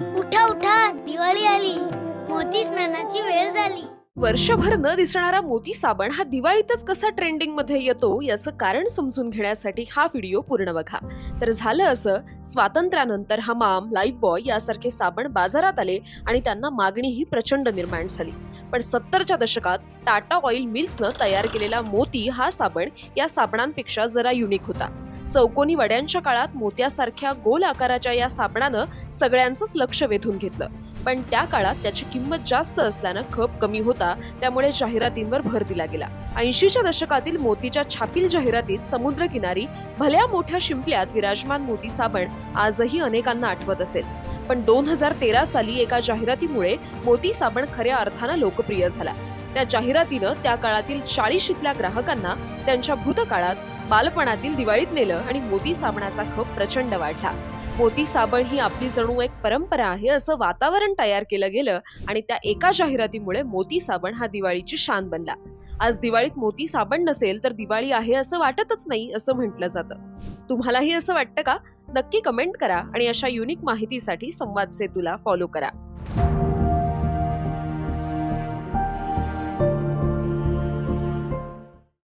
उठा उठा दिवाळी आली. मोती स्नानाची वेळ झाली. वर्षभर न दिसणारा मोती साबण हा दिवाळीतच कसा ट्रेंडिंगमध्ये येतो याचं कारण समजून घेण्यासाठी हा व्हिडिओ पूर्ण बघा. तर झालं असं स्वातंत्र्यानंतर हमाम लाईफ बॉय यासारखे साबण बाजारात आले आणि त्यांना मागणीही प्रचंड निर्माण झाली. पण सत्तरच्या दशकात टाटा ऑइल मिल्सनं तयार केलेला मोती हा साबण या साबणांपेक्षा जरा युनिक होता. चौकोनी वड्यांच्या काळात मोत्यासारख्या गोल आकाराच्या या साबणानं सगळ्यांचंच लक्ष वेधून घेतलं. पण त्या काळात त्याची किंमत जास्त असल्यानं खप कमी होता त्यामुळे जाहिरातींवर भर दिला गेला. ऐंशीच्या दशकातील मोतीच्या छापील जाहिरातीत समुद्रकिनारी भल्या मोठ्या शिंपल्यात विराजमान मोती साबण आजही अनेकांना आठवत असेल. पण दोन हजार तेरा साली एका जाहिरातीमुळे मोती साबण खऱ्या अर्थानं लोकप्रिय झाला. त्या जाहिरातीनं त्या काळातील चाळीशीतल्या ग्राहकांना त्यांच्या भूतकाळात बालपणातील दिवाळीत नेलं आणि मोती साबणाचा खप प्रचंड वाढला. मोती साबण ही आपली जणू एक परंपरा आहे असं वातावरण तयार केलं गेलं आणि त्या एका जाहिरातीमुळे मोती साबण हा दिवाळीची शान बनला. आज दिवाळीत मोती साबण नसेल तर दिवाळी आहे असं वाटतच नाही असं म्हटलं जातं. तुम्हालाही असं वाटतं का? नक्की कमेंट करा आणि अशा युनिक माहितीसाठी संवाद सेतूला फॉलो करा.